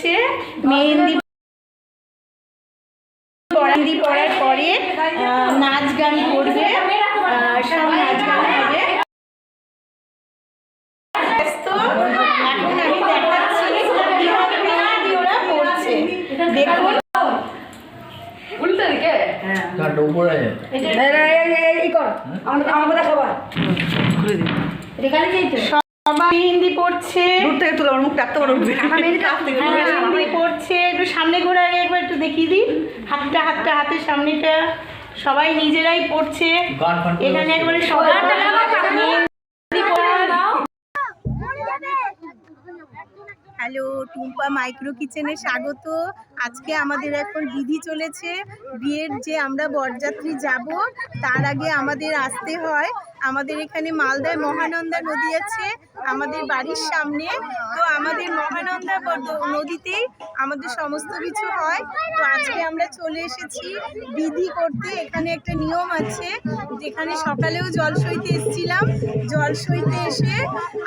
হচ্ছে মেহেন্দি মেহেন্দি পড়ার পরে নাচ গান করবে সব নাচ গান হবে দেখুন উল্টো দিকে এখানে মেহেন্দি পড়ছে দূর থেকে তুলে আমার মুখ ডাকতে পারো। উঠবে মেহেন্দি পড়ছে একটু সামনে ঘোরা একবার একটু দেখিয়ে দিই। হাতটা হাতটা হাতের সামনেটা। সবাই নিজেরাই পড়ছে এখানে একবারে সবাই হ্যালো টুম্পা মাইক্রো কিচেনে স্বাগত। আজকে আমাদের এখন বিধি চলেছে। বিয়ের যে আমরা বরযাত্রী যাব তার আগে আমাদের আসতে হয়। আমাদের এখানে মালদায় মহানন্দা নদী আছে, আমাদের বাড়ির সামনে। তো আমাদের মহানন্দা নদীতেই আমাদের সমস্ত কিছু হয়। তো আজকে আমরা চলে এসেছি বিধি করতে। এখানে একটা নিয়ম আছে, যেখানে সকালেও জল সইতে এসেছিলাম। জল সইতে এসে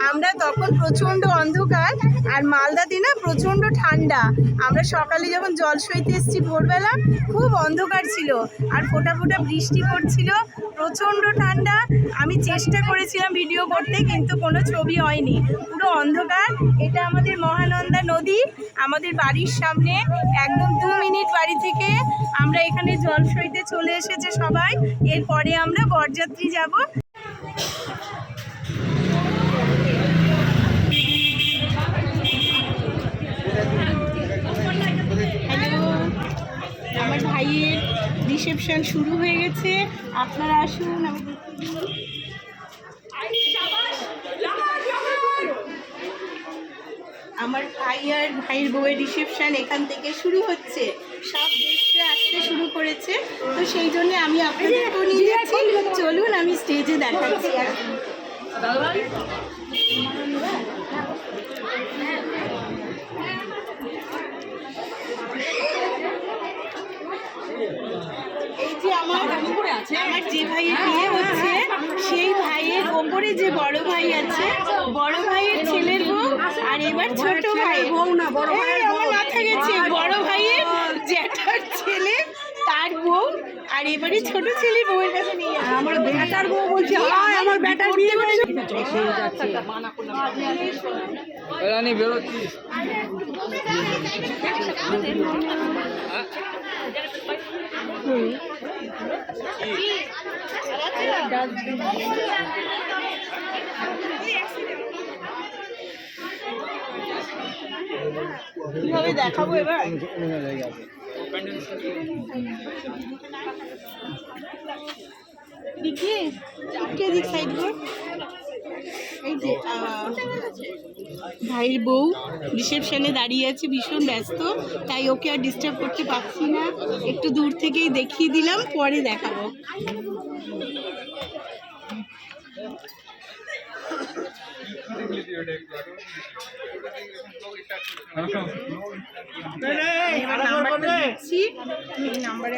আমরা তখন প্রচণ্ড অন্ধকার, আর মালদাতে না প্রচণ্ড ঠান্ডা। আমরা সকালে যখন জল সইতে এসেছি ভোরবেলা, খুব অন্ধকার ছিল। আর ফোটা ফোটা বৃষ্টি পড়ছিল, প্রচণ্ড ঠান্ডা। আমি চেষ্টা করেছিলাম ভিডিও করতে, কিন্তু কোনো ছবি হয়নি। পুরো অন্ধকার। এটা আমাদের মহানন্দা নদী, আমাদের বাড়ির সামনে। একদম দু মিনিট বাড়ি থেকে আমরা এখানে জল সইতে চলে এসেছে সবাই। এরপরে আমরা বরযাত্রী যাব। আমার ভাইয়ের রিসেপশন শুরু হয়ে গেছে। আপনারা আসুন আমি দেখিয়ে দিই। আমার ভাই আর ভাইয়ের বউয়ের রিসেপশান এখান থেকে শুরু হচ্ছে। সব গেস্টরা আসতে শুরু করেছে। তো সেই জন্য আমি আপনাদেরকেও নিয়ে যাচ্ছি। চলুন, আমি স্টেজে দেখাচ্ছি আর কি। এই যে আমার আমার যে ভাইয়ের বিয়ে হচ্ছে সেই ভাইয়ের ওপরে যে বড় ভাই আছে বড় ভাইয়ের ছেলের বউ আর এবার ছোট ভাই বউ না বড় ভাই আমার মাথা গেছে বড় ভাইয়ের জ্যাঠার ছেলে তার বউ আর এবারে ছোট ছেলে বউয়ের কাছে নিয়ে আমার বেটার বউ বলছে আয় আমার বেটার বিয়ে হয়েছে রানী বেরোচ্ছিস? কীভাবে দেখাবো এবার? দেখি কে দিক সাইড কর এই ভাইয়ের বউ রিসেপশনে দাঁড়িয়ে আছে, ভীষণ ব্যস্ত, তাই ওকে আর ডিস্টার্ব করতে পারছি না। একটু দূর থেকেই দেখিয়ে দিলাম, পরে দেখাবো। নাম্বারে